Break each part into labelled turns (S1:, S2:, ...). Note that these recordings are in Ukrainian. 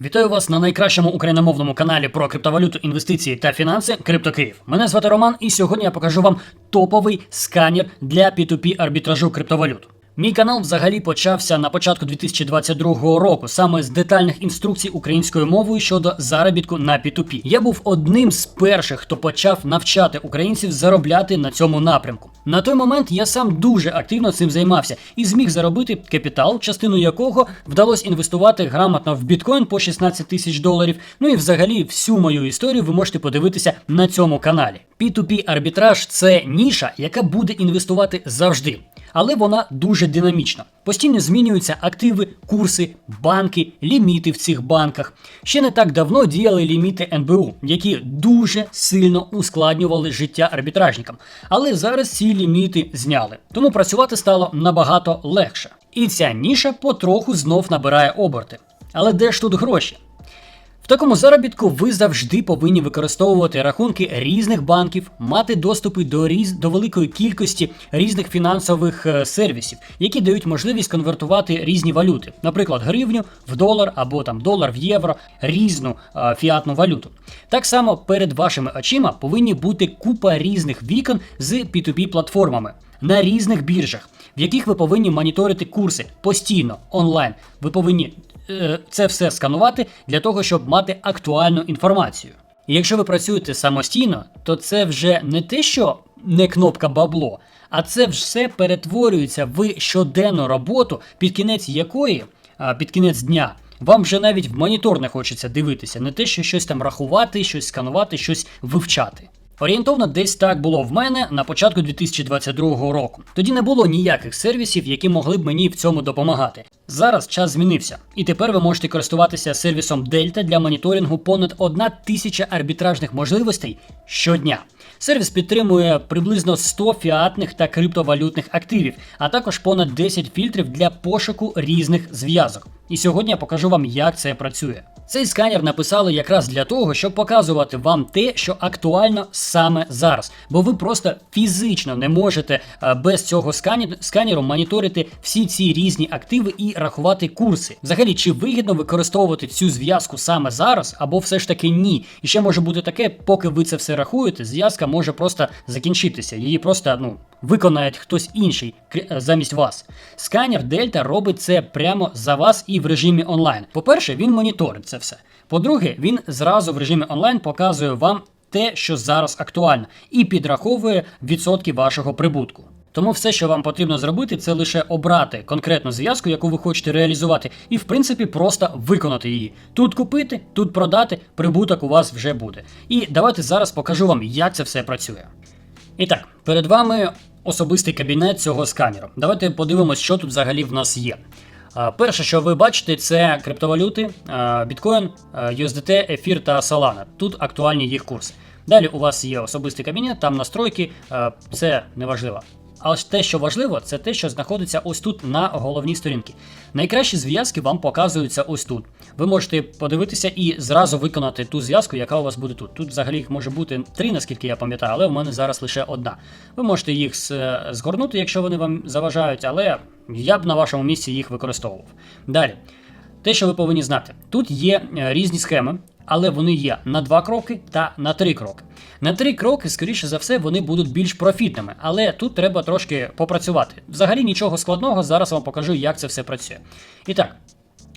S1: Вітаю вас на найкращому україномовному каналі про криптовалюту, інвестиції та фінанси Криптокиїв. Мене звати Роман, і сьогодні я покажу вам топовий сканер для P2P арбітражу криптовалют. Мій канал взагалі почався на початку 2022 року, саме з детальних інструкцій українською мовою щодо заробітку на P2P. Я був одним з перших, хто почав навчати українців заробляти на цьому напрямку. На той момент я сам дуже активно цим займався і зміг заробити капітал, частину якого вдалося інвестувати грамотно в біткоін по 16 тисяч доларів. Ну і взагалі всю мою історію ви можете подивитися на цьому каналі. P2P арбітраж це ніша, яка буде інвестувати завжди. Але вона дуже динамічна. Постійно змінюються активи, курси, банки, ліміти в цих банках. Ще не так давно діяли ліміти НБУ, які дуже сильно ускладнювали життя арбітражникам. Але зараз ці ліміти зняли, тому працювати стало набагато легше. І ця ніша потроху знов набирає оберти. Але де ж тут гроші? В такому заробітку ви завжди повинні використовувати рахунки різних банків, мати доступи до різ... до великої кількості різних фінансових е, сервісів, які дають можливість конвертувати різні валюти, наприклад, гривню в долар або там долар в євро, різну е, фіатну валюту. Так само перед вашими очима повинні бути купа різних вікон з P2P платформами на різних біржах, в яких ви повинні моніторити курси постійно онлайн. Ви повинні це все сканувати для того, щоб мати актуальну інформацію. І якщо ви працюєте самостійно, то це вже не те, що не кнопка бабло, а це все перетворюється в щоденну роботу, під кінець якої, під кінець дня, вам вже навіть в монітор не хочеться дивитися, не те, що щось там рахувати, щось сканувати, щось вивчати. Орієнтовно десь так було в мене на початку 2022 року. Тоді не було ніяких сервісів, які могли б мені в цьому допомагати. Зараз час змінився, і тепер ви можете користуватися сервісом Delta для моніторингу понад 1 тисяча арбітражних можливостей щодня. Сервіс підтримує приблизно 100 фіатних та криптовалютних активів, а також понад 10 фільтрів для пошуку різних зв'язок. І сьогодні я покажу вам, як це працює. Цей сканер написали якраз для того, щоб показувати вам те, що актуально саме зараз. Бо ви просто фізично не можете е, без цього сканеру моніторити всі ці різні активи і рахувати курси. Взагалі, чи вигідно використовувати цю зв'язку саме зараз, або все ж таки ні. І ще може бути таке, поки ви це все рахуєте, зв'язка може просто закінчитися. Її просто ну. Виконає хтось інший е, замість вас. Сканер Delta робить це прямо за вас і в режимі онлайн. По-перше, він моніторить це все. По-друге, він зразу в режимі онлайн показує вам те, що зараз актуально, і підраховує відсотки вашого прибутку. Тому все, що вам потрібно зробити, це лише обрати конкретну зв'язку, яку ви хочете реалізувати, і в принципі просто виконати її. Тут купити, тут продати, прибуток у вас вже буде. І давайте зараз покажу вам, як це все працює. І так, перед вами особистий кабінет цього сканеру. Давайте подивимось, що тут взагалі в нас є. Перше, що ви бачите, це криптовалюти, біткоін, USDT, ефір та Solana. Тут актуальні їх курси. Далі у вас є особистий кабінет, там настройки, це неважливо. Але ж те, що важливо, це те, що знаходиться ось тут на головній сторінці. Найкращі зв'язки вам показуються ось тут. Ви можете подивитися і зразу виконати ту зв'язку, яка у вас буде тут. Тут взагалі їх може бути три, наскільки я пам'ятаю, але в мене зараз лише одна. Ви можете їх згорнути, якщо вони вам заважають, але я б на вашому місці їх використовував. Далі. Те, що ви повинні знати, тут є е, різні схеми, але вони є на два кроки та на три кроки. На три кроки, скоріше за все, вони будуть більш профітними, але тут треба трошки попрацювати. Взагалі нічого складного, зараз вам покажу, як це все працює. І так,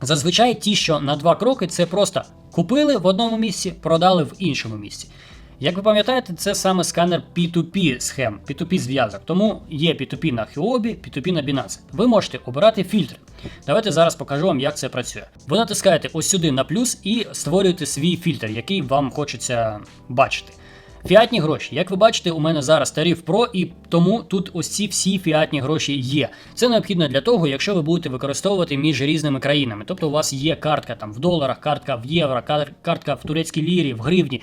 S1: зазвичай ті, що на два кроки, це просто купили в одному місці, продали в іншому місці. Як ви пам'ятаєте, це саме сканер P2P схем, P2P зв'язок. Тому є P2P на Huobi, P2P на Binance. Ви можете обирати фільтри. Давайте зараз покажу вам, як це працює. Ви натискаєте ось сюди на плюс і створюєте свій фільтр, який вам хочеться бачити. Фіатні гроші. Як ви бачите, у мене зараз тариф Pro, і тому тут ось ці всі фіатні гроші є. Це необхідно для того, якщо ви будете використовувати між різними країнами. Тобто у вас є картка там в доларах, картка в євро, картка в турецькій лірі, в гривні,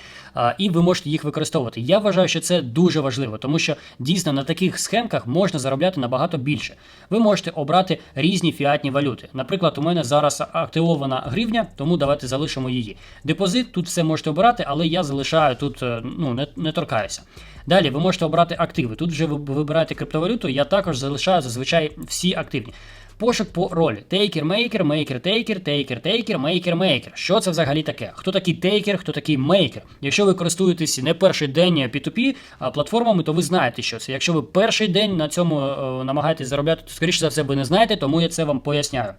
S1: і ви можете їх використовувати. Я вважаю, що це дуже важливо, тому що дійсно на таких схемках можна заробляти набагато більше. Ви можете обрати різні фіатні валюти. Наприклад, у мене зараз активована гривня, тому давайте залишимо її. Депозит тут все можете обирати, але я залишаю тут, е, ну не, не торкаюся. Далі ви можете обрати активи. Тут вже ви вибираєте криптовалюту, я також залишаю зазвичай всі активні. Пошук по ролі. Тейкер, мейкер, мейкер, тейкер, тейкер, тейкер, мейкер, мейкер. Що це взагалі таке? Хто такий тейкер, хто такий мейкер? Якщо ви користуєтесь не перший день P2P платформами, то ви знаєте, що це. Якщо ви перший день на цьому е, намагаєтесь заробляти, то скоріше за все ви не знаєте, тому я це вам поясняю.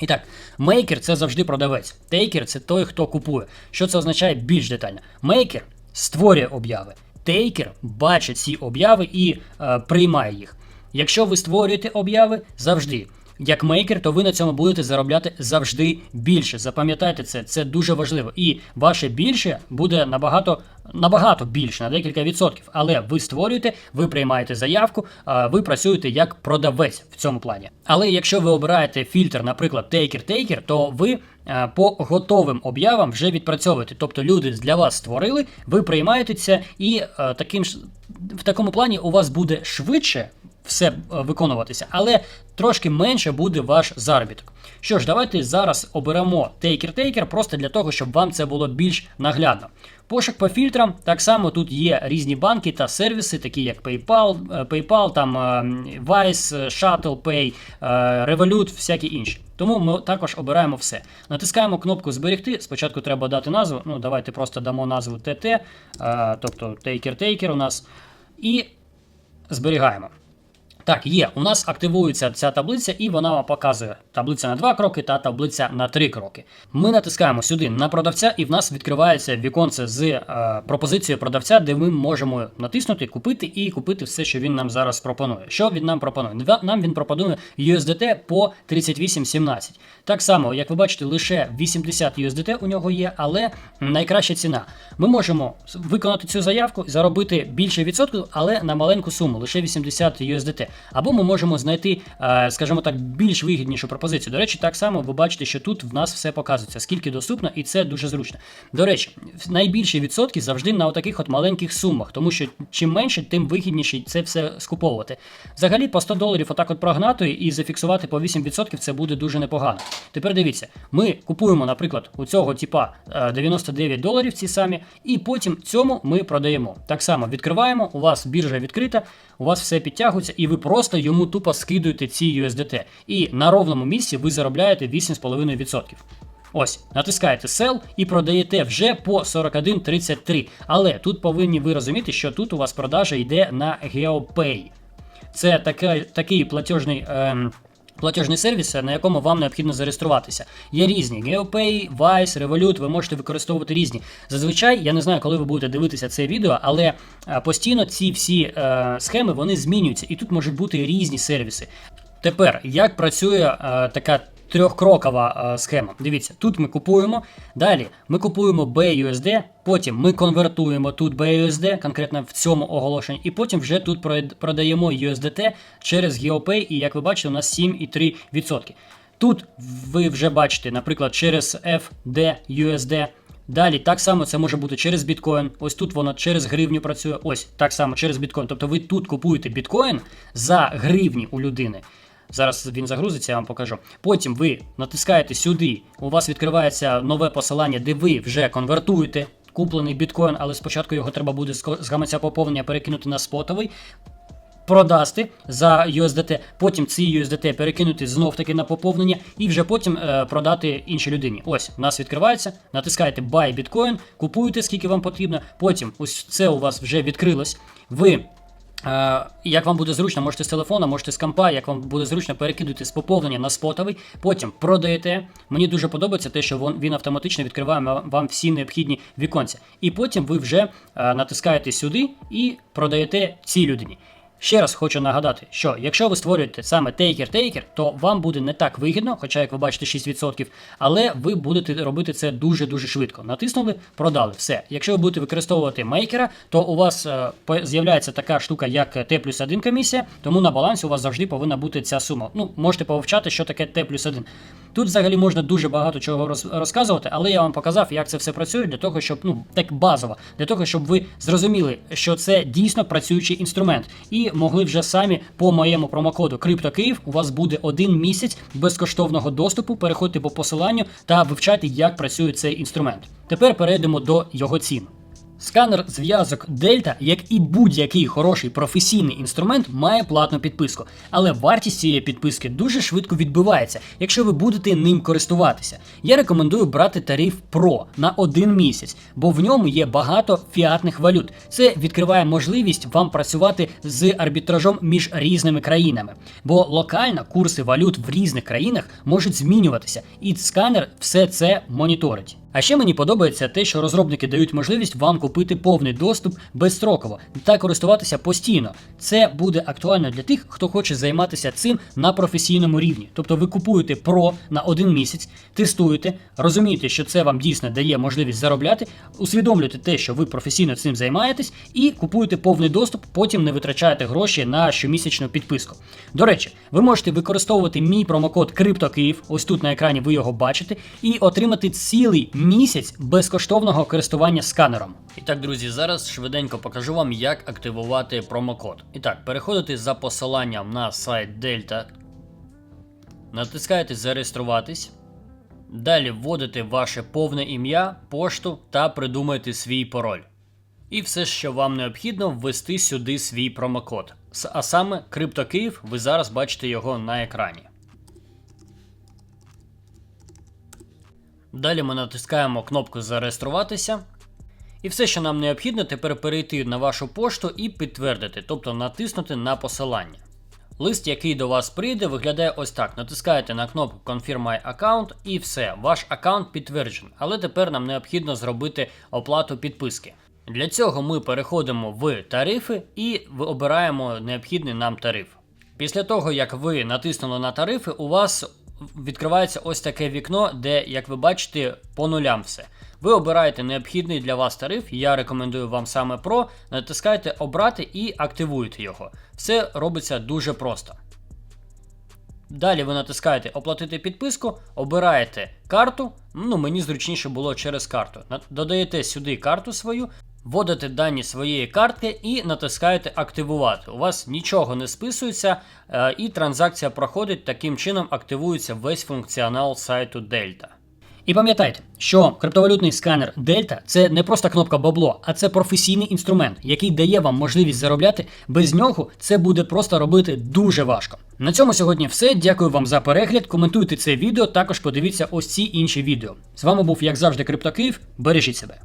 S1: І так, мейкер це завжди продавець. Тейкер це той, хто купує. Що це означає більш детально? Мейкер створює обяви. Тейкер бачить ці обяви і е, приймає їх. Якщо ви створюєте обяви завжди. Як мейкер, то ви на цьому будете заробляти завжди більше. Запам'ятайте це, це дуже важливо. І ваше більше буде набагато набагато більше, на декілька відсотків. Але ви створюєте, ви приймаєте заявку, ви працюєте як продавець в цьому плані. Але якщо ви обираєте фільтр, наприклад, тейкер-тейкер, то ви е, по готовим об'явам вже відпрацьовуєте. Тобто люди для вас створили, ви приймаєте це, і е, таким в такому плані у вас буде швидше все е, виконуватися, але трошки менше буде ваш заробіток. Що ж, давайте зараз оберемо тейкер-тейкер просто для того, щоб вам це було більш наглядно. Пошук по фільтрам, так само тут є різні банки та сервіси, такі як PayPal, е, PayPal там е, Wise, Shuttle Pay, Revolut, всякі інші. Тому ми також обираємо все. Натискаємо кнопку Зберегти. Спочатку треба дати назву. Ну, давайте просто дамо назву е, тобто Taker-Taker у нас. І зберігаємо. Так, є. У нас активується ця таблиця, і вона вам показує таблиця на 2 кроки та таблиця на 3 кроки. Ми натискаємо сюди на продавця, і в нас відкривається віконце з е, пропозицією продавця, де ми можемо натиснути, купити і купити все, що він нам зараз пропонує. Що він нам пропонує? Нам він пропонує USDT по 38,17. Так само, як ви бачите, лише 80 USDT у нього є, але найкраща ціна. Ми можемо виконати цю заявку, заробити більше відсотків, але на маленьку суму, лише 80 USDT. Або ми можемо знайти, е, скажімо так, більш вигіднішу пропозицію. До речі, так само ви бачите, що тут в нас все показується, скільки доступно, і це дуже зручно. До речі, найбільші відсотки завжди на таких от маленьких сумах, тому що чим менше, тим вигідніше це все скуповувати. Взагалі, по 100 доларів отак от прогнати і зафіксувати по 8% це буде дуже непогано. Тепер дивіться, ми купуємо, наприклад, у цього типа е, 99 доларів ці самі, і потім цьому ми продаємо. Так само відкриваємо, у вас біржа відкрита, у вас все підтягується, і ви просто йому тупо скидуєте ці USDT. І на ровному місці ви заробляєте 8,5%. Ось, натискаєте Sell і продаєте вже по 41.33. Але тут повинні ви розуміти, що тут у вас продажа йде на GeoPay. Це таке, такий платежний. Ем, Платежний сервіси, на якому вам необхідно зареєструватися. Є різні GeoPay, Vice, Revolut, ви можете використовувати різні. Зазвичай, я не знаю, коли ви будете дивитися це відео, але е, постійно ці всі е, схеми вони змінюються, і тут можуть бути різні сервіси. Тепер, як працює е, така трьохкрокова е, схема? Дивіться, тут ми купуємо, далі ми купуємо BUSD, потім ми конвертуємо тут BUSD, конкретно в цьому оголошенні, і потім вже тут продаємо USDT через GeoPay, і як ви бачите, у нас 7,3%. Тут ви вже бачите, наприклад, через FD USD. Далі так само це може бути через біткоін. Ось тут воно через гривню працює. Ось так само через біткоін. Тобто ви тут купуєте біткоін за гривні у людини. Зараз він загрузиться, я вам покажу. Потім ви натискаєте сюди, у вас відкривається нове посилання, де ви вже конвертуєте куплений біткоін, але спочатку його треба буде з гаманця поповнення перекинути на спотовий. Продасти за USDT, потім ці USDT перекинути знов таки на поповнення і вже потім е, продати іншій людині. Ось у нас відкривається, натискаєте Buy Bitcoin, купуєте скільки вам потрібно. Потім ось це у вас вже відкрилось. Ви Як вам буде зручно, можете з телефона, можете з компа, як вам буде зручно, перекидуйте з поповнення на спотовий, потім продаєте. Мені дуже подобається те, що він автоматично відкриває вам всі необхідні віконця. І потім ви вже е, натискаєте сюди і продаєте цій людині. Ще раз хочу нагадати, що якщо ви створюєте саме тейкер-тейкер, то вам буде не так вигідно, хоча, як ви бачите, 6%, але ви будете робити це дуже-дуже швидко. Натиснули, продали. Все. Якщо ви будете використовувати мейкера, то у вас е, з'являється така штука, як T плюс 1 комісія, тому на балансі у вас завжди повинна бути ця сума. Ну, можете повчати, що таке T плюс 1. Тут взагалі можна дуже багато чого роз- розказувати, але я вам показав, як це все працює для того, щоб ну так базово, для того, щоб ви зрозуміли, що це дійсно працюючий інструмент, і могли вже самі по моєму промокоду CryptoKiїв у вас буде один місяць безкоштовного доступу. Переходьте по посиланню та вивчайте, як працює цей інструмент. Тепер перейдемо до його цін. Сканер зв'язок Delta, як і будь-який хороший професійний інструмент, має платну підписку, але вартість цієї підписки дуже швидко відбивається, якщо ви будете ним користуватися. Я рекомендую брати тариф Pro на один місяць, бо в ньому є багато фіатних валют. Це відкриває можливість вам працювати з арбітражом між різними країнами, бо локально курси валют в різних країнах можуть змінюватися, і сканер все це моніторить. А ще мені подобається те, що розробники дають можливість вам купити повний доступ безстроково та користуватися постійно. Це буде актуально для тих, хто хоче займатися цим на професійному рівні. Тобто ви купуєте Pro на один місяць, тестуєте, розумієте, що це вам дійсно дає можливість заробляти, усвідомлюєте те, що ви професійно цим займаєтесь, і купуєте повний доступ, потім не витрачаєте гроші на щомісячну підписку. До речі, ви можете використовувати мій промокод CryptoKiїv, ось тут на екрані ви його бачите, і отримати цілий місяць безкоштовного користування сканером. І так, друзі, зараз швиденько покажу вам, як активувати промокод. І так, переходите за посиланням на сайт Delta, натискаєте зареєструватись. Далі вводите ваше повне ім'я, пошту та придумаєте свій пароль. І все, що вам необхідно, ввести сюди свій промокод. А саме CryptoKiїв, ви зараз бачите його на екрані. Далі ми натискаємо кнопку Зареєструватися. І все, що нам необхідно, тепер перейти на вашу пошту і підтвердити, тобто натиснути на посилання. Лист, який до вас прийде, виглядає ось так. Натискаєте на кнопку Confirm My Account і все, ваш аккаунт підтверджений. Але тепер нам необхідно зробити оплату підписки. Для цього ми переходимо в тарифи і обираємо необхідний нам тариф. Після того, як ви натиснули на тарифи, у вас відкривається ось таке вікно, де, як ви бачите, по нулям все. Ви обираєте необхідний для вас тариф, я рекомендую вам саме Pro, натискаєте обрати і активуєте його. Все робиться дуже просто. Далі ви натискаєте оплатити підписку, обираєте карту. Ну, мені зручніше було через карту. Додаєте сюди карту свою, вводите дані своєї картки і натискаєте активувати. У вас нічого не списується, е, і транзакція проходить. Таким чином активується весь функціонал сайту Delta. І пам'ятайте, що криптовалютний сканер Delta це не просто кнопка бабло, а це професійний інструмент, який дає вам можливість заробляти. Без нього це буде просто робити дуже важко. На цьому сьогодні все. Дякую вам за перегляд. Коментуйте це відео. Також подивіться ось ці інші відео. З вами був, як завжди, CryptoKiїв. Бережіть себе.